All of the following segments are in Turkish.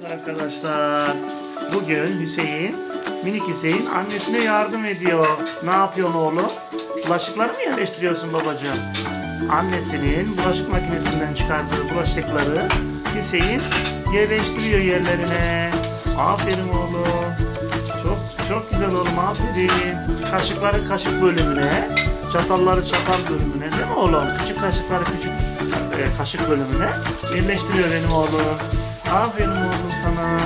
Evet arkadaşlar. Bugün Hüseyin, minik Hüseyin annesine yardım ediyor. Ne yapıyorsun oğlum? Bulaşıkları mı yerleştiriyorsun babacığım? Annesinin bulaşık makinesinden çıkardığı bulaşıkları Hüseyin yerleştiriyor yerlerine. Aferin oğlum. Çok çok güzel oğlum aferin. Kaşıkları kaşık bölümüne, çatalları çatal bölümüne değil mi oğlum? Küçük kaşıkları küçük e, kaşık bölümüne yerleştiriyor benim oğlum. Aferin oğlum sana.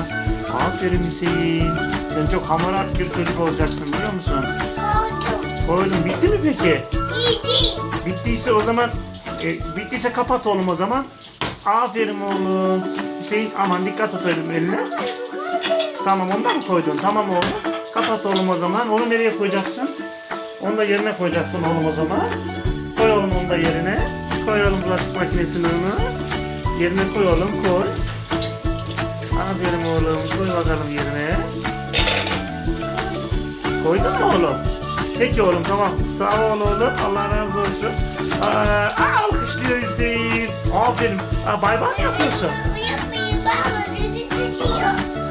Aferin Hüseyin. Sen çok hamarat bir çocuk olacaksın biliyor musun? Koydum. Bitti mi peki? İyi. Bittiyse o zaman e, bittiyse kapat oğlum o zaman. Aferin oğlum. Hüseyin aman dikkat et oğlum eline. Tamam ondan mı koydun? Tamam oğlum. Kapat oğlum o zaman. Onu nereye koyacaksın? Onu da yerine koyacaksın oğlum o zaman. Koy oğlum onu da yerine. Koy oğlum bulaşık makinesini onu. Yerine koy oğlum koy. Aferin oğlum. Koy bakalım yerine. Koydun mu oğlum? Peki oğlum tamam. Sağ ol oğlum. Allah razı olsun. Aa, aa, alkışlıyor Hüseyin. Aferin. Aa, bay bay mı yapıyorsun?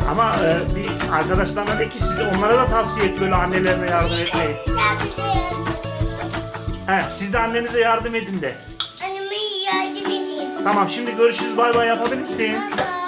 Ama e, bir arkadaşlarına de ki size onlara da tavsiye et böyle annelerine yardım etmeyi. He, siz de annenize yardım edin de. anneme yardım edeyim. Tamam şimdi görüşürüz bay bay yapabilirsin. Bye bye.